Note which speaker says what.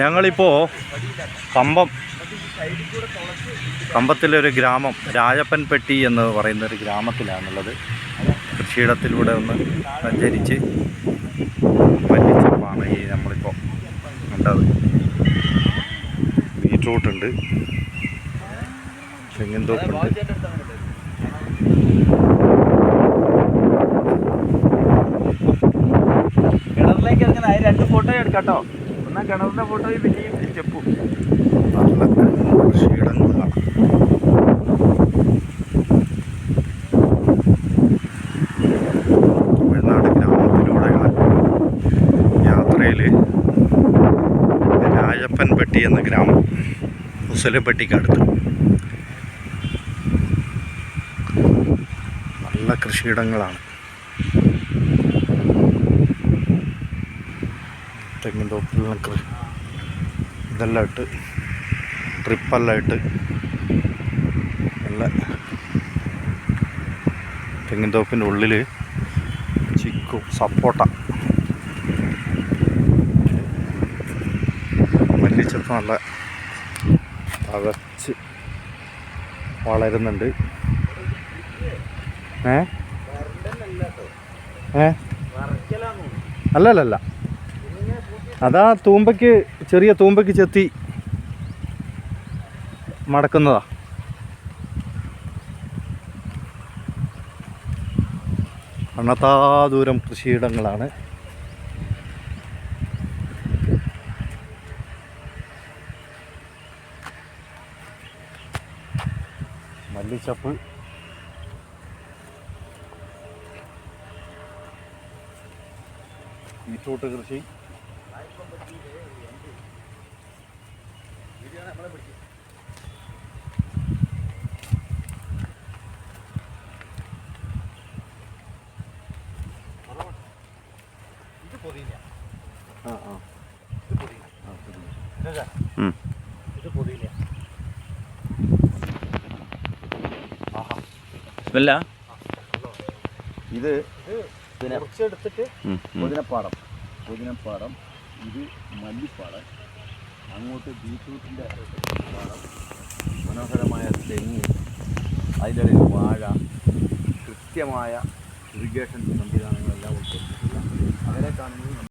Speaker 1: ഞങ്ങളിപ്പോൾ കമ്പം കമ്പത്തിലെ ഒരു ഗ്രാമം രാജപ്പൻപെട്ടി എന്ന് പറയുന്ന ഒരു ഗ്രാമത്തിലാണുള്ളത്. കൃഷിയിടത്തിലൂടെ ഒന്ന് സഞ്ചരിച്ച് പറ്റിച്ചപ്പാണ് ഈ നമ്മളിപ്പോൾ കണ്ടത്. ബീട്രൂട്ട് ഉണ്ട് തെങ്ങിൻ തോപ്പുണ്ട്
Speaker 2: കിണറിലേക്ക് ഇറങ്ങുന്ന രണ്ട് ഫോട്ടോ എടുക്കാട്ടോ ഒന്നാ കിണറിന്റെ ഫോട്ടോയും പിന്നെയും സ്റ്റെപ്പും.
Speaker 1: ഗ്രാമത്തിലൂടെയുള്ള രാജപ്പൻപെട്ടി എന്ന ഗ്രാമം മുസലപ്പെട്ടിക്കടുത്ത് നല്ല കൃഷിയിടങ്ങളാണ്. തെങ്ങിൻ തോപ്പിൽ കൃഷി ഇതെല്ലാം ഇട്ട് ട്രിപ്പെല്ലാം ഇട്ട് നല്ല തെങ്ങിൻ തോപ്പിന്റെ ഉള്ളിൽ ചിക്കു സപ്പോട്ട. മല്ലിച്ചപ്പ് നല്ല തഴച്ച് വളരുന്നുണ്ട്. ഏ? ഏ? അല്ലല്ലല്ല. അതാ തൂമ്പയ്ക്ക് ചെറിയ തൂമ്പയ്ക്ക് ചെത്തി മടക്കുന്നതാ. അണത്താ ദൂരം കൃഷിയിടങ്ങളാണ്. മല്ലിച്ചപ്പ്. ബീറ്റ്റൂട്ട് കൃഷി. ആ ആ ഉം.
Speaker 2: ബിസ്മില്ല
Speaker 3: ഇത്. പുതിനപ്പാടം പുതിനപ്പാടം ഇത് മല്ലിപ്പാടം അങ്ങോട്ട് ബീറ്റ്റൂട്ടിന്റെ മനോഹരമായ തെങ്ങ് അതിന്റെ വാഴ കൃത്യമായ ഇറിഗേഷൻ സംവിധാനങ്ങളെല്ലാം ഉൾപ്പെടുത്തിയിട്ടുള്ള അങ്ങനെ കാണുന്നത്